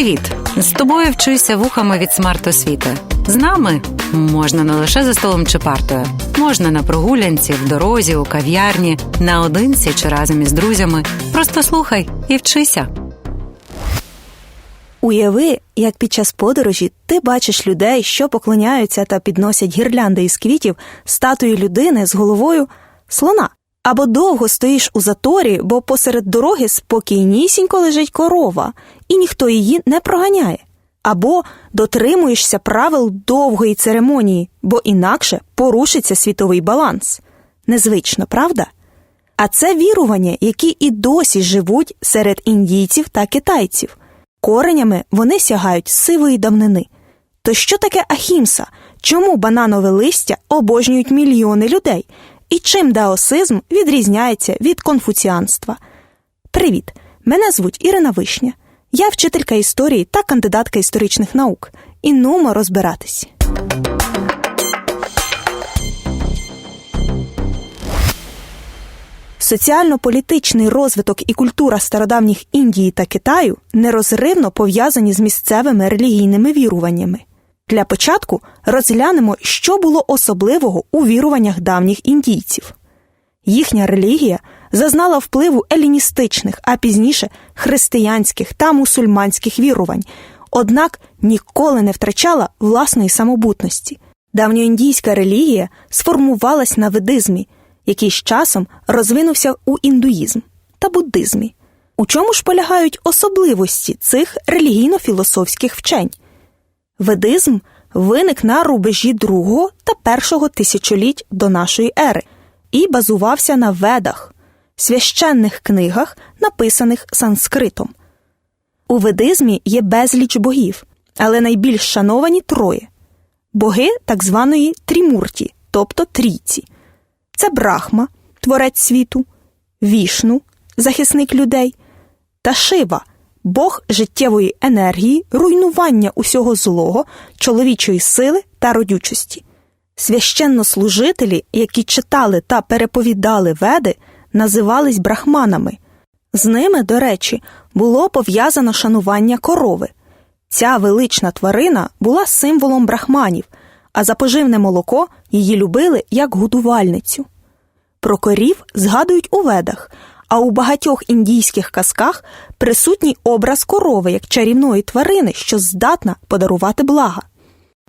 Привіт! З тобою вчуся вухами від смарт-освіти. З нами можна не лише за столом чи партою, можна на прогулянці, в дорозі, у кав'ярні, наодинці чи разом із друзями. Просто слухай і вчися. Уяви, як під час подорожі ти бачиш людей, що поклоняються та підносять гірлянди із квітів статуї людини з головою слона. Або довго стоїш у заторі, бо посеред дороги спокійнісінько лежить корова, і ніхто її не проганяє. Або дотримуєшся правил довгої церемонії, бо інакше порушиться світовий баланс. Незвично, правда? А це вірування, які і досі живуть серед індійців та китайців. Коренями вони сягають сивої давнини. То що таке ахімса? Чому бананове листя обожнюють мільйони людей? І чим даосизм відрізняється від конфуціанства? Привіт! Мене звуть Ірина Вишня. Я вчителька історії та кандидатка історичних наук. І нумо розбиратись. Соціально-політичний розвиток і культура стародавніх Індії та Китаю нерозривно пов'язані з місцевими релігійними віруваннями. Для початку розглянемо, що було особливого у віруваннях давніх індійців. Їхня релігія зазнала впливу еліністичних, а пізніше християнських та мусульманських вірувань, однак ніколи не втрачала власної самобутності. Давньоіндійська релігія сформувалась на ведизмі, який з часом розвинувся у індуїзм та буддизмі. У чому ж полягають особливості цих релігійно-філософських вчень? Ведизм виник на рубежі другого та першого тисячоліть до нашої ери і базувався на ведах, священних книгах, написаних санскритом. У ведизмі є безліч богів, але найбільш шановані троє боги так званої трімурті, тобто трійці. Це Брахма, творець світу, Вішну, захисник людей, та Шива, Бог життєвої енергії, руйнування усього злого, чоловічої сили та родючості. Священнослужителі, які читали та переповідали веди, називались брахманами. З ними, до речі, було пов'язано шанування корови. Ця велична тварина була символом брахманів, а за поживне молоко її любили як годувальницю. Про корів згадують у ведах, а у багатьох індійських казках присутній образ корови як чарівної тварини, що здатна подарувати блага.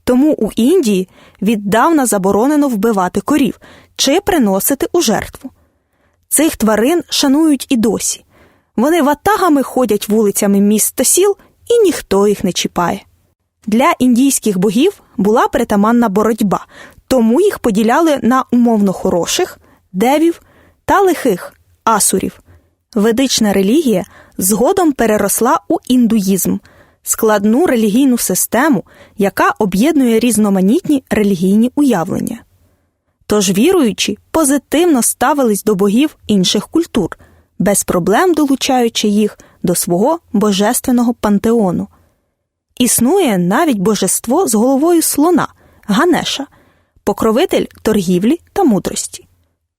Тому у Індії віддавна заборонено вбивати корів чи приносити у жертву. Цих тварин шанують і досі. Вони ватагами ходять вулицями міст та сіл, і ніхто їх не чіпає. Для індійських богів була притаманна боротьба, тому їх поділяли на умовно хороших, девів та лихих асурів. Ведична релігія згодом переросла у індуїзм, складну релігійну систему, яка об'єднує різноманітні релігійні уявлення. Тож віруючі позитивно ставились до богів інших культур, без проблем долучаючи їх до свого божественного пантеону. Існує навіть божество з головою слона Ганеша, покровитель торгівлі та мудрості.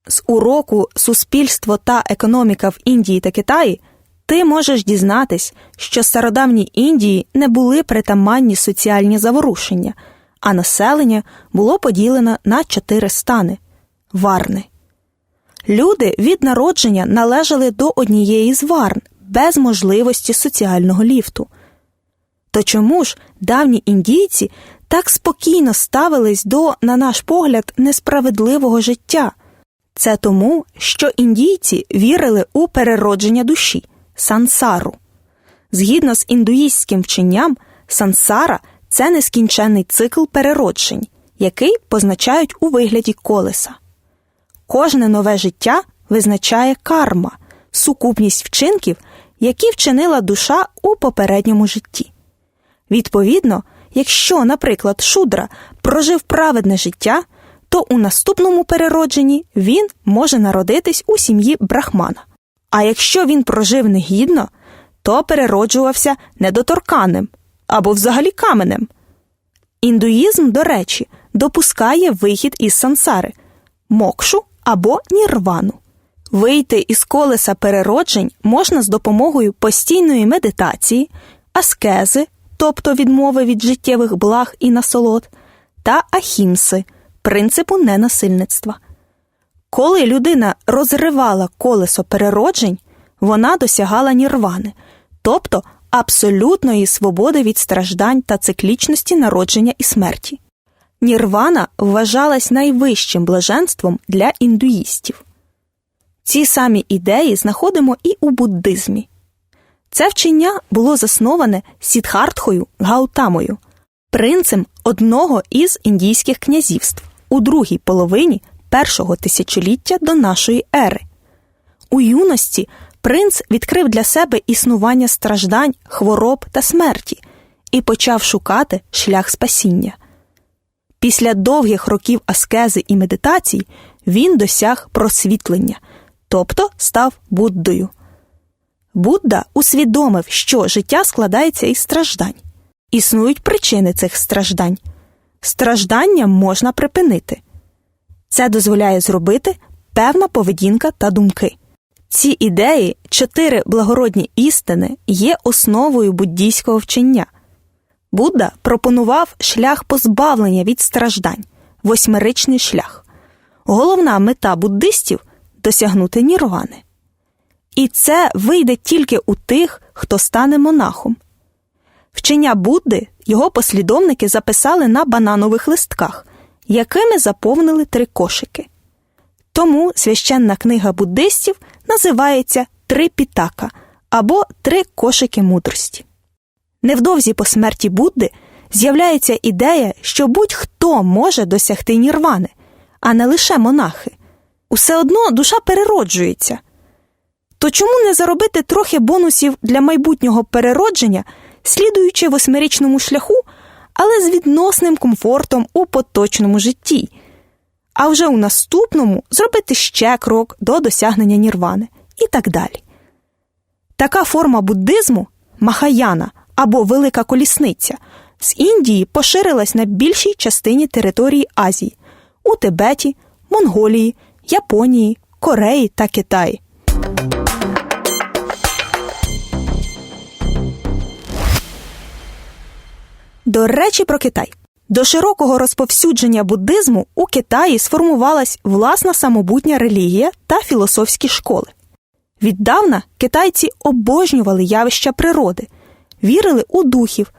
З уроку Суспільство та економіка в Індії та Китаї ти можеш дізнатись, що стародавній Індії не були притаманні соціальні заворушення, а населення було поділено на чотири стани варни. Люди від народження належали до однієї з варн без можливості соціального ліфту. То чому ж давні індійці так спокійно ставились до, на наш погляд, несправедливого життя? Це тому, що індійці вірили у переродження душі сансару. Згідно з індуїстським вченням, сансара це нескінченний цикл перероджень, який позначають у вигляді колеса. Кожне нове життя визначає карма, сукупність вчинків, які вчинила душа у попередньому житті. Відповідно, якщо, наприклад, шудра прожив праведне життя, то у наступному переродженні він може народитись у сім'ї брахмана. А якщо він прожив негідно, то перероджувався недоторканим або взагалі каменем. Індуїзм, до речі, допускає вихід із сансари, мокшу або нірвану. Вийти із колеса перероджень можна з допомогою постійної медитації, аскези, тобто відмови від життєвих благ і насолод, та ахімси принципу ненасильництва. Коли людина розривала колесо перероджень, вона досягала нірвани, тобто абсолютної свободи від страждань та циклічності народження і смерті. Нірвана вважалась найвищим блаженством для індуїстів. Ці самі ідеї знаходимо і у буддизмі. Це вчення було засноване Сідхартхою Гаутамою, принцем одного із індійських князівств у другій половині першого тисячоліття до нашої ери. У юності принц відкрив для себе існування страждань, хвороб та смерті і почав шукати шлях спасіння. Після довгих років аскези і медитацій він досяг просвітлення, тобто став Буддою. Будда усвідомив, що життя складається із страждань. Існують причини цих страждань. Страждання можна припинити. Це дозволяє зробити певна поведінка та думки. Ці ідеї, чотири благородні істини, є основою буддійського вчення. Будда пропонував шлях позбавлення від страждань, восьмиричний шлях. Головна мета буддистів досягнути нірвани. І це вийде тільки у тих, хто стане монахом. Вчення Будди його послідовники записали на бананових листках, якими заповнили три кошики. Тому священна книга буддистів називається Три пітака або Три кошики мудрості. Невдовзі по смерті Будди з'являється ідея, що будь-хто може досягти нірвани, а не лише монахи. Усе одно душа перероджується. То чому не заробити трохи бонусів для майбутнього переродження, слідуючи восьмирічному шляху, але з відносним комфортом у поточному житті, а вже у наступному зробити ще крок до досягнення нірвани і так далі. Така форма буддизму махаяна або велика колісниця з Індії поширилась на більшій частині території Азії у Тибеті, Монголії, Японії, Кореї та Китаї. До речі, про Китай. До широкого розповсюдження буддизму у Китаї сформувалась власна самобутня релігія та філософські школи. Віддавна китайці обожнювали явища природи, вірили у духів,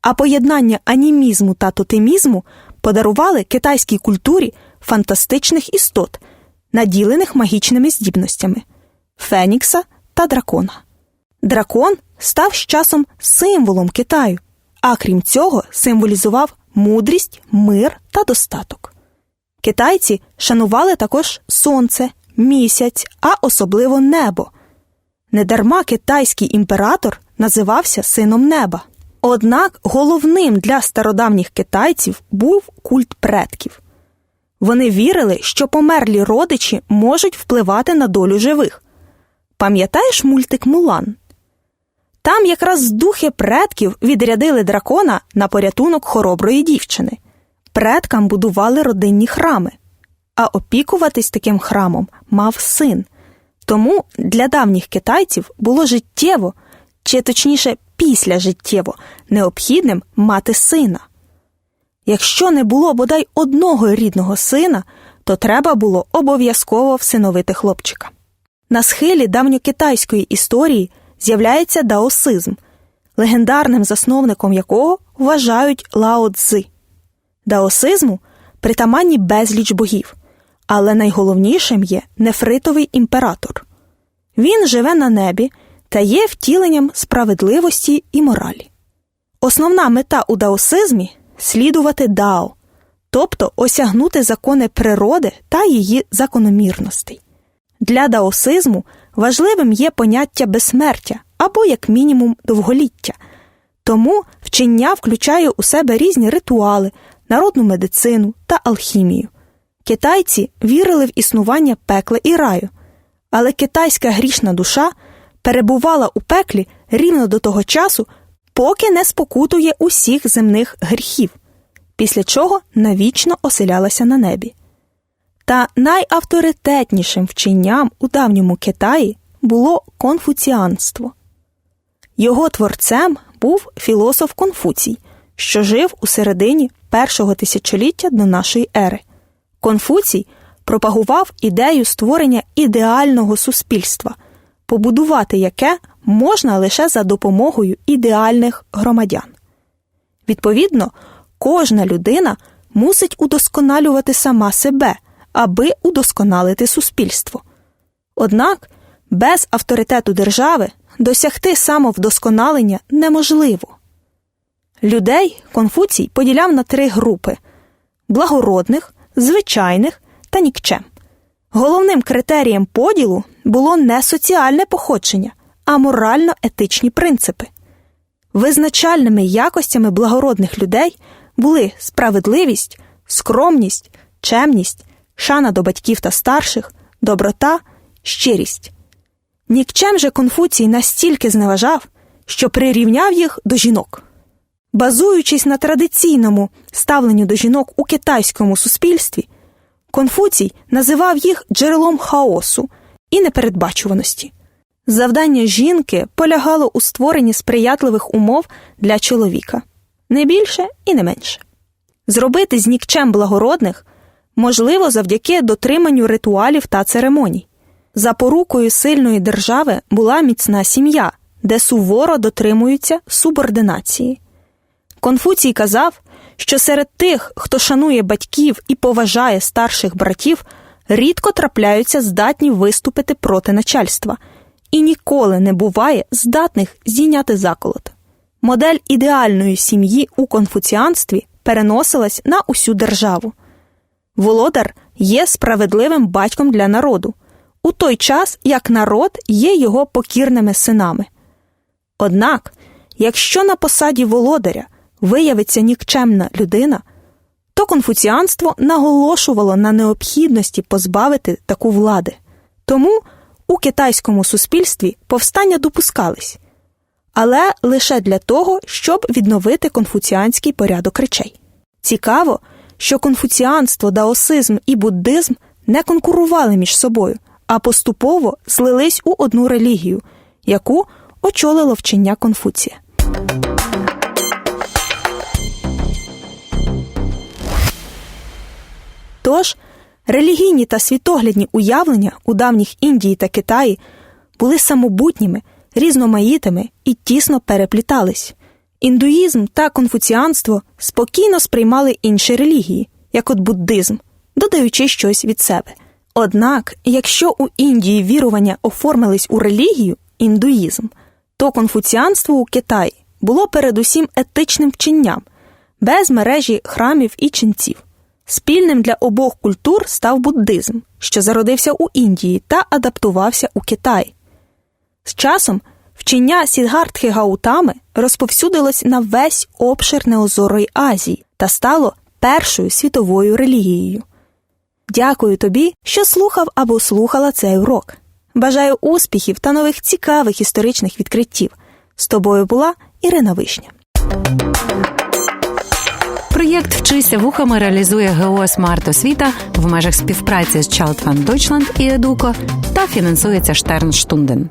а поєднання анімізму та тотемізму подарували китайській культурі фантастичних істот, наділених магічними здібностями Фенікса та дракона. Дракон став з часом символом Китаю, а крім цього, символізував мудрість, мир та достаток. Китайці шанували також сонце, місяць, а особливо небо. Недарма китайський імператор називався сином неба. Однак головним для стародавніх китайців був культ предків. Вони вірили, що померлі родичі можуть впливати на долю живих. Пам'ятаєш мультик Мулан? Там якраз духи предків відрядили дракона на порятунок хороброї дівчини. Предкам будували родинні храми, а опікуватись таким храмом мав син. Тому для давніх китайців було життєво, чи точніше післяжиттєво, необхідним мати сина. Якщо не було бодай одного рідного сина, то треба було обов'язково всиновити хлопчика. На схилі давньокитайської історії з'являється даосизм, легендарним засновником якого вважають Лао Цзи. Даосизму притаманні безліч богів, але найголовнішим є нефритовий імператор. Він живе на небі та є втіленням справедливості і моралі. Основна мета у даосизмі слідувати дао, тобто осягнути закони природи та її закономірностей. Для даосизму важливим є поняття безсмертя або, як мінімум, довголіття. Тому вчення включає у себе різні ритуали, народну медицину та алхімію. Китайці вірили в існування пекла і раю, але китайська грішна душа перебувала у пеклі рівно до того часу, поки не спокутує усіх земних гріхів, після чого навічно оселялася на небі. Та найавторитетнішим вченням у давньому Китаї було конфуціанство. Його творцем був філософ Конфуцій, що жив у середині першого тисячоліття до нашої ери. Конфуцій пропагував ідею створення ідеального суспільства, побудувати яке можна лише за допомогою ідеальних громадян. Відповідно, кожна людина мусить удосконалювати сама себе, аби удосконалити суспільство. Однак без авторитету держави досягти самовдосконалення неможливо. Людей Конфуцій поділяв на три групи благородних, звичайних та нікчем. Головним критерієм поділу було не соціальне походження, а морально-етичні принципи. Визначальними якостями благородних людей були справедливість, скромність, чемність, шана до батьків та старших, доброта, щирість. Нікчем же Конфуцій настільки зневажав, що прирівняв їх до жінок. Базуючись на традиційному ставленню до жінок у китайському суспільстві, Конфуцій називав їх джерелом хаосу і непередбачуваності. Завдання жінки полягало у створенні сприятливих умов для чоловіка не більше і не менше. Зробити з нікчем благородних можливо завдяки дотриманню ритуалів та церемоній. Запорукою сильної держави була міцна сім'я, де суворо дотримуються субординації. Конфуцій казав, що серед тих, хто шанує батьків і поважає старших братів, рідко трапляються здатні виступити проти начальства, і ніколи не буває здатних зійняти заколот. Модель ідеальної сім'ї у конфуціанстві переносилась на усю державу. Володар є справедливим батьком для народу, у той час як народ є його покірними синами. Однак, якщо на посаді володаря виявиться нікчемна людина, то конфуціанство наголошувало на необхідності позбавити таку влади. Тому у китайському суспільстві повстання допускались, але лише для того, щоб відновити конфуціанський порядок речей. Цікаво, що конфуціанство, даосизм і буддизм не конкурували між собою, а поступово злились у одну релігію, яку очолило вчення Конфуція. Тож релігійні та світоглядні уявлення у давніх Індії та Китаї були самобутніми, різноманітними і тісно переплітались. Індуїзм та конфуціанство спокійно сприймали інші релігії, як от буддизм, додаючи щось від себе. Однак, якщо у Індії вірування оформились у релігію індуїзм, то конфуціанство у Китаї було передусім етичним вченням, без мережі храмів і ченців. Спільним для обох культур став буддизм, що зародився у Індії та адаптувався у Китай. З часом вчення Сідгартхи Гаутами розповсюдилось на весь обшир Неозорої Азії та стало першою світовою релігією. Дякую тобі, що слухав або слухала цей урок. Бажаю успіхів та нових цікавих історичних відкриттів. З тобою була Ірина Вишня. Проєкт Вчися вухами реалізує ГО «Смарт Освіта в межах співпраці з Child Fund Deutschland і Едуко та фінансується Штернштунден.